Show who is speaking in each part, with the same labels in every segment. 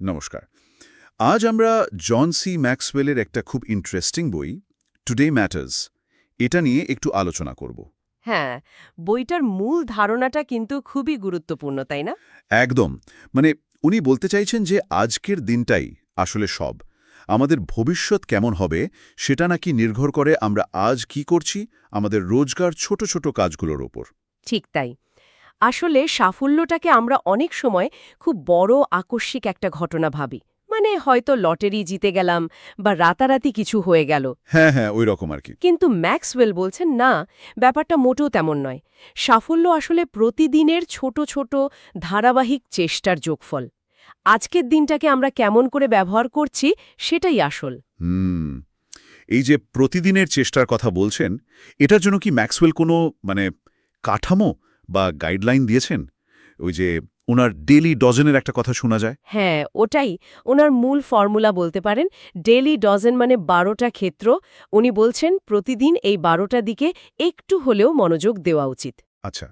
Speaker 1: নমস্কার। আজ আমরা জন সি ম্যাক্সওয়েলের একটা খুব ইন্টারেস্টিং বই টুডে ম্যাটার্স এটা নিয়ে একটু আলোচনা করব।
Speaker 2: হ্যাঁ বইটার মূল ধারণাটা কিন্তু খুবই গুরুত্বপূর্ণ তাই না?
Speaker 1: একদম। মানে উনি বলতে চাইছেন যে আজকের দিনটাই আসলে সব। আমাদের ভবিষ্যৎ কেমন হবে সেটা নাকি নির্ভর করে আমরা আজ কি করছি আমাদের রোজগার ছোট ছোট কাজগুলোর ওপর।
Speaker 2: ঠিক তাই। আসলে সাফল্যটাকে আমরা অনেক সময় খুব বড় আকস্মিক একটা ঘটনা ভাবি। মানে হয়তো লটারি জিতে গেলাম বা রাতারাতি কিছু হয়ে গেল।
Speaker 1: হ্যাঁ হ্যাঁ ওই রকম আর কি।
Speaker 2: কিন্তু ম্যাক্সওয়েল বলছেন না ব্যাপারটা মোটেও তেমন নয়। সাফল্য আসলে প্রতিদিনের ছোট ছোট ধারাবাহিক চেষ্টার যোগফল। আজকের দিনটাকে আমরা কেমন করে ব্যবহার করছি সেটাই আসল।
Speaker 1: হুম। এই যে প্রতিদিনের চেষ্টার কথা বলছেন এটার জন্য কি ম্যাক্সওয়েল কোনো মানে কাঠামো? বা গাইডলাইন দিয়েছেন? ওই যে ওনার ডেলি ডজনের একটা কথা শোনা যায়।
Speaker 2: হ্যাঁ ওটাই। ওনার মূল ফর্মুলা বলতে পারেন ডেলি ডজেন মানে বারোটা ক্ষেত্র। উনি বলছেন প্রতিদিন এই বারোটা দিকে একটু হলেও মনোযোগ দেওয়া উচিত।
Speaker 1: আচ্ছা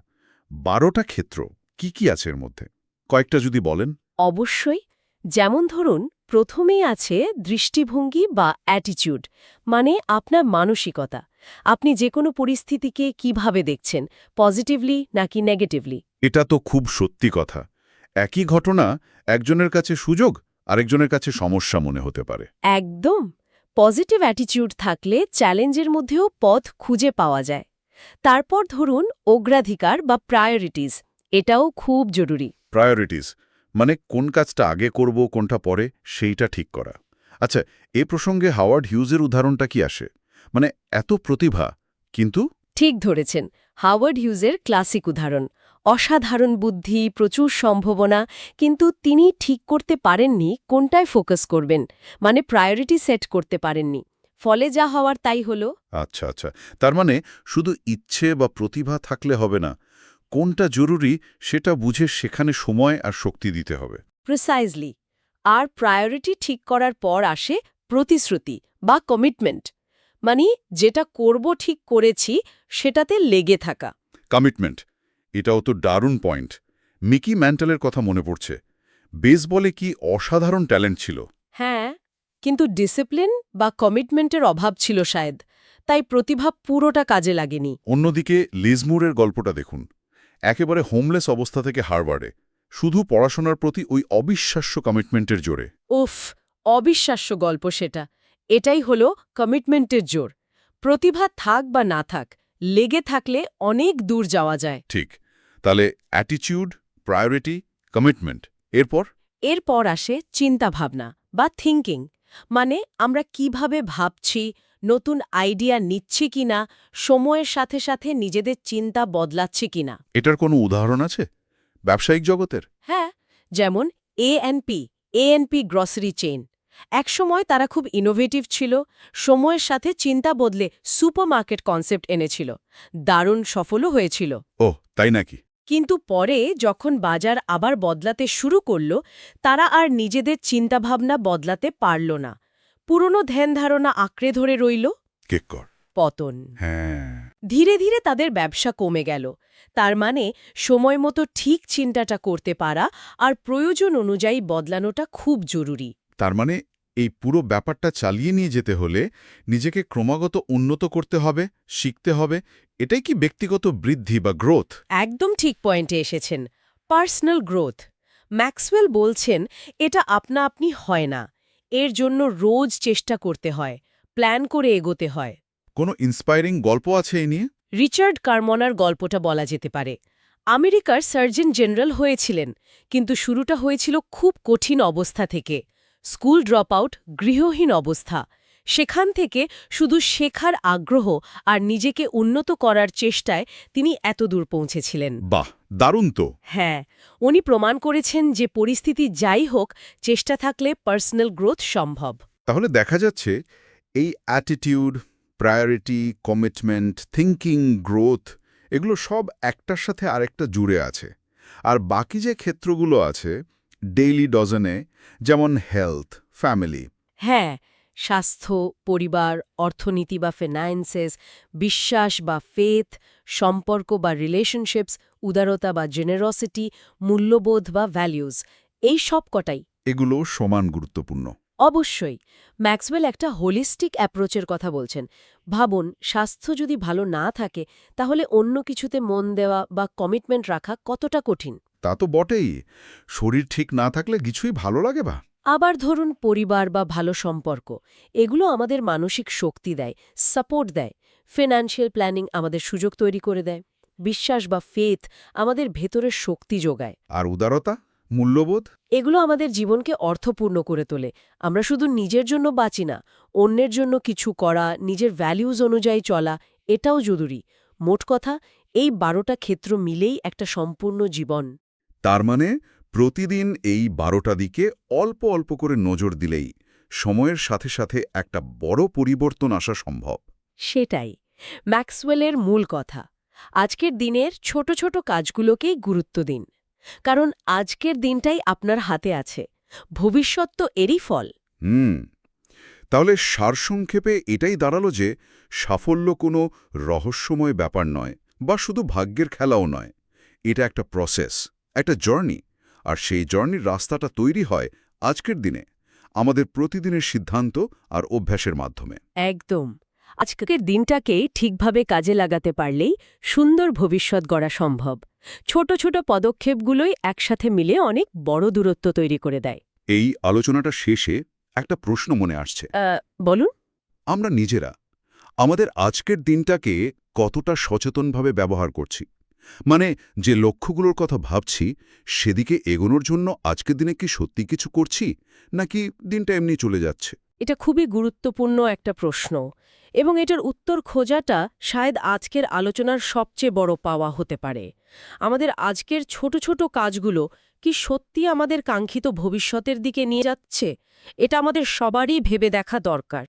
Speaker 1: বারোটা ক্ষেত্র কি কি আছে এর মধ্যে? কয়েকটা যদি বলেন।
Speaker 2: অবশ্যই। যেমন ধরুন প্রথমেই আছে দৃষ্টিভঙ্গি বা অ্যাটিচিউড মানে আপনার মানসিকতা। আপনি যে কোনো পরিস্থিতিকে কীভাবে দেখছেন পজিটিভলি নাকি নেগেটিভলি?
Speaker 1: এটা তো খুব সত্যি কথা। একই ঘটনা একজনের কাছে সুযোগ আরেকজনের কাছে সমস্যা মনে হতে পারে।
Speaker 2: একদম। পজিটিভ অ্যাটিচিউড থাকলে চ্যালেঞ্জের মধ্যেও পথ খুঁজে পাওয়া যায়। তারপর ধরুন অগ্রাধিকার বা প্রায়োরিটিজ এটাও খুব জরুরি।
Speaker 1: প্রায়োরিটিস মানে কোন কাজটা আগে করব কোনটা পরে সেইটা ঠিক করা। আচ্ছা এ প্রসঙ্গে হাওয়ার্ড হিউজের উদাহরণটা কি আসে? মানে এত প্রতিভা কিন্তু
Speaker 2: ঠিক ধরেছেন হাওয়ার্ড হিউজের ক্লাসিক উদাহরণ। অসাধারণ বুদ্ধি প্রচুর সম্ভাবনা কিন্তু তিনি ঠিক করতে পারেননি কোনটায় ফোকাস করবেন মানে প্রায়োরিটি সেট করতে পারেননি। ফলে যা হওয়ার তাই হলো।
Speaker 1: আচ্ছা আচ্ছা তার মানে শুধু ইচ্ছে বা প্রতিভা থাকলে হবে না কোনটা জরুরি সেটা বুঝে সেখানে সময় আর শক্তি দিতে হবে।
Speaker 2: প্রিসাইজলি আর প্রায়োরিটি ঠিক করার পর আসে প্রতিশ্রুতি বা কমিটমেন্ট মানে যেটা করব ঠিক করেছি সেটাতে লেগে থাকা।
Speaker 1: কমিটমেন্ট এটাও তো দারুণ পয়েন্ট মিকি ম্যান্টালের কথা মনে পড়ছে। বেসবলে কি অসাধারণ ট্যালেন্ট ছিল?
Speaker 2: হ্যাঁ কিন্তু ডিসিপ্লিন বা কমিটমেন্টের অভাব ছিল শায়দ। তাই প্রতিভা পুরোটা কাজে লাগেনি।
Speaker 1: অন্যদিকে লিজমুরের গল্পটা দেখুন। একেবারে হোমলেস অবস্থা থেকে হারবার্ডে শুধু পড়াশোনার প্রতি ওই অবিশ্বাস্য কমিটমেন্টের জোরে।
Speaker 2: উফ অবিশ্বাস্য গল্প সেটা। এটাই হলো কমিটমেন্টের জোর। প্রতিভা থাক বা না থাক লেগে থাকলে অনেক দূর যাওয়া যায়।
Speaker 1: ঠিক। তাহলে অ্যাটিটিউড প্রায়োরিটি কমিটমেন্ট এরপর?
Speaker 2: এরপর আসে চিন্তাভাবনা বা থিঙ্কিং মানে আমরা কীভাবে ভাবছি নতুন আইডিয়া নিচ্ছি কিনা সময়ের সাথে সাথে নিজেদের চিন্তা বদলাচ্ছি কিনা।
Speaker 1: এটার কোনো উদাহরণ আছে? ব্যবসায়িক জগতের?
Speaker 2: হ্যাঁ যেমন এএনপি এএনপি গ্রসারি চেইন একসময় তারা খুব ইনোভেটিভ ছিল সময়ের সাথে চিন্তা বদলে সুপারমার্কেট কনসেপ্ট এনেছিল দারুণ সফলও হয়েছিল।
Speaker 1: ওহ তাই নাকি?
Speaker 2: কিন্তু পরে যখন বাজার আবার বদলাতে শুরু করল তারা আর নিজেদের চিন্তাভাবনা বদলাতে পারল না। পুরনো ধ্যান ধারণা আঁকড়ে ধরে রইল। পতন।
Speaker 1: হ্যাঁ।
Speaker 2: ধীরে ধীরে তাদের ব্যবসা কমে গেল। তার মানে সময় মতো ঠিক চিন্তাটা করতে পারা আর প্রয়োজন অনুযায়ী বদলানোটা খুব জরুরি।
Speaker 1: তার মানে এই পুরো ব্যাপারটা চালিয়ে নিয়ে যেতে হলে নিজেকে ক্রমাগত উন্নত করতে হবে শিখতে হবে। এটাই কি ব্যক্তিগত বৃদ্ধি বা গ্রোথ?
Speaker 2: একদম ঠিক পয়েন্টে এসেছেন পার্সোনাল গ্রোথ। ম্যাক্সওয়েল বলছেন এটা আপনা আপনি হয় না এর জন্য রোজ চেষ্টা করতে হয় প্ল্যান করে এগোতে হয়।
Speaker 1: কোনো ইন্সপায়ারিং গল্প আছে এই নিয়ে?
Speaker 2: রিচার্ড কারমনার গল্পটা বলা যেতে পারে। আমেরিকার সার্জন জেনারেল হয়েছিলেন কিন্তু শুরুটা হয়েছিল খুব কঠিন অবস্থা থেকে। স্কুল ড্রপ আউট গৃহহীন অবস্থা। সেখান থেকে শুধু শেখার আগ্রহ আর নিজেকে উন্নত করার চেষ্টায় তিনি এত দূর পৌঁছেছিলেন।
Speaker 1: বাহ দারুণ তো।
Speaker 2: হ্যাঁ উনি প্রমাণ করেছেন যে পরিস্থিতি যাই হোক চেষ্টা থাকলে পার্সোনাল গ্রোথ সম্ভব।
Speaker 1: তাহলে দেখা যাচ্ছে এই attitude priority commitment thinking growth এগুলো সব একটার সাথে আরেকটা জুড়ে আছে। আর বাকি যে ক্ষেত্রগুলো আছে ডেইলি ডজনে যেমন হেলথ ফ্যামিলি।
Speaker 2: হ্যাঁ স্বাস্থ্য পরিবার অর্থনীতি বা ফিনান্সেস বিশ্বাস বা ফেথ সম্পর্ক বা রিলেশনশিপস উদারতা বা জেনারসিটি মূল্যবোধ বা ভ্যালিউজ এই সব কটাই।
Speaker 1: এগুলো সমান গুরুত্বপূর্ণ।
Speaker 2: অবশ্যই ম্যাক্সওয়েল একটা হোলিস্টিক অ্যাপ্রোচের কথা বলছেন। ভাবুন স্বাস্থ্য যদি ভালো না থাকে তাহলে অন্য কিছুতে মন দেওয়া বা কমিটমেন্ট রাখা কতটা কঠিন?
Speaker 1: তা তো বটেই। শরীর ঠিক না থাকলে কিছুই ভালো লাগে বা?
Speaker 2: আবার ধরুন পরিবার বা ভালো সম্পর্ক এগুলো আমাদের মানসিক শক্তি দেয় সাপোর্ট দেয় ফিনান্সিয়াল প্ল্যানিং আমাদের সুযোগ তৈরি করে দেয় বিশ্বাস বা ফেথ আমাদের ভেতরের শক্তি যোগায়।
Speaker 1: আর উদারতা মূল্যবোধ?
Speaker 2: এগুলো আমাদের জীবনকে অর্থপূর্ণ করে তোলে আমরা শুধু নিজের জন্য বাঁচি না অন্যের জন্য কিছু করা নিজের ভ্যালিউজ অনুযায়ী চলা এটাও জরুরি। মোট কথা এই বারোটা ক্ষেত্র মিলেই একটা সম্পূর্ণ জীবন।
Speaker 1: তার মানে প্রতিদিন এই বারোটা দিকে অল্প অল্প করে নজর দিলেই সময়ের সাথে সাথে একটা বড় পরিবর্তন আসা সম্ভব।
Speaker 2: সেটাই ম্যাক্সওয়েলের মূল কথা। আজকের দিনের ছোট ছোট কাজগুলোকেই গুরুত্ব দিন। কারণ আজকের দিনটাই আপনার হাতে আছে। ভবিষ্যৎ তো এরই ফল।
Speaker 1: হুম তাহলে সারসংক্ষেপে এটাই দাঁড়াল যে সাফল্য কোনো রহস্যময় ব্যাপার নয় বা শুধু ভাগ্যের খেলাও নয় এটা একটা প্রসেস একটা জার্নি আর সেই জার্নির রাস্তাটা তৈরি হয় আজকের দিনে আমাদের প্রতিদিনের সিদ্ধান্ত আর অভ্যাসের মাধ্যমে।
Speaker 2: একদম। আজকের দিনটাকে ঠিকভাবে কাজে লাগাতে পারলেই সুন্দর ভবিষ্যৎ গড়া সম্ভব। ছোট ছোট পদক্ষেপগুলোই একসাথে মিলে অনেক বড় দূরত্ব তৈরি করে দেয়।
Speaker 1: এই আলোচনাটা শেষে একটা প্রশ্ন মনে আসছে।
Speaker 2: বলুন।
Speaker 1: আমরা নিজেরা আমাদের আজকের দিনটাকে কতটা সচেতনভাবে ব্যবহার করছি? মানে যে লক্ষ্যগুলোর কথা ভাবছি, সেদিকে এগোনোর জন্য আজকের দিনে কি সত্যি কিছু করছি, নাকি দিনটা এমনি চলে যাচ্ছে?
Speaker 2: এটা খুবই গুরুত্বপূর্ণ একটা প্রশ্ন, এবং এটার উত্তর খোঁজাটা শায়দ আজকের আলোচনার সবচেয়ে বড় পাওয়া হতে পারে। আমাদের আজকের ছোট ছোট কাজগুলো কি সত্যি আমাদের কাঙ্ক্ষিত ভবিষ্যতের দিকে নিয়ে যাচ্ছে? এটা আমাদের সবারই ভেবে দেখা দরকার।